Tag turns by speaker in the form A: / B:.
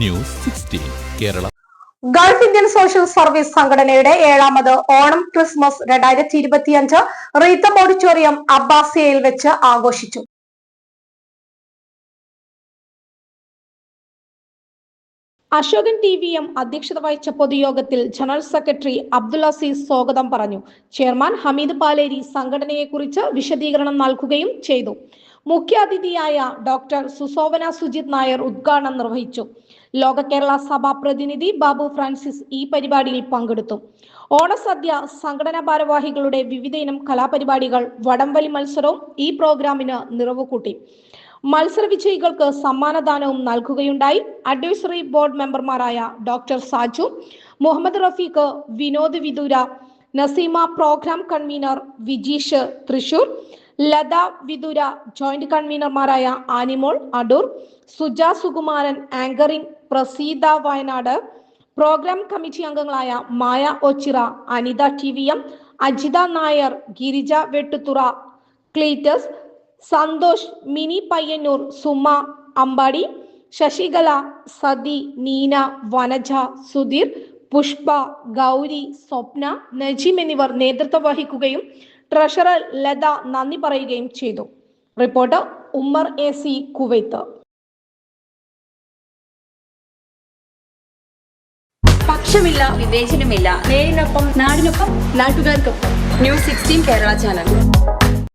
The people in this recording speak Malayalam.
A: News sixteen Kerala.
B: Gulf Indian social service സംഘടനയുടെ ഏഴാമത് ഓണം ക്രിസ്മസ് രണ്ടായിരത്തി ഇരുപത്തിയഞ്ച് റീത്തം ഓഡിറ്റോറിയം അബ്ബാസിയയിൽ വെച്ച് ആഘോഷിച്ചു.
C: അശോകൻ ടി വി എം അധ്യക്ഷത വഹിച്ച പൊതുയോഗത്തിൽ ജനറൽ സെക്രട്ടറി അബ്ദുൽ അസീസ് സ്വാഗതം പറഞ്ഞു. ചെയർമാൻ ഹമീദ് പാലേരി സംഘടനയെക്കുറിച്ച് വിശദീകരണം നൽകുകയും ചെയ്തു. മുഖ്യാതിഥിയായ ഡോക്ടർ സുസോവന സുജിത് നായർ ഉദ്ഘാടനം നിർവഹിച്ചു. ലോക കേരള സഭാ പ്രതിനിധി ബാബു ഫ്രാൻസിസ് ഈ പരിപാടിയിൽ പങ്കെടുത്തു. ഓണസദ്യ സംഘടനാ ഭാരവാഹികളുടെ വിവിധ ഇനം കലാപരിപാടികൾ വടംവലി മത്സരവും ഈ പ്രോഗ്രാമിന് നിറവ് കൂട്ടി. മത്സര വിജയികൾക്ക് സമ്മാനദാനവും നൽകുകയുണ്ടായി. അഡ്വൈസറി ബോർഡ് മെമ്പർമാരായ doctor Saju Muhammad Rafeeq Vinod Vidura Naseema program convener Vijeesh Thrissur Latha Vidura joint കൺവീനർമാരായ Animol Adoor Suja Sukumaran anchoring Praseetha Wayanad program committee അംഗങ്ങളായ Maya Ochira Anitha T V M Ajitha Nair Girija Vettuthura Cleetus Santhosh Mini Payyanur Suma Ambadi Sasikala Sathi Neena Vanaja Sudheer Pushpa Gowri Swapna Najeem എന്നിവർ നേതൃത്വം വഹിക്കുകയും ട്രഷറർ ലത നന്ദി പറയുകയും ചെയ്തു. Reporter Ummer A C Kuwait.
D: പക്ഷമില്ല വിവേചനമില്ല. നേരിനൊപ്പം നാടിനൊപ്പം നാട്ടുകാർക്കൊപ്പം. News sixteen Kerala channel.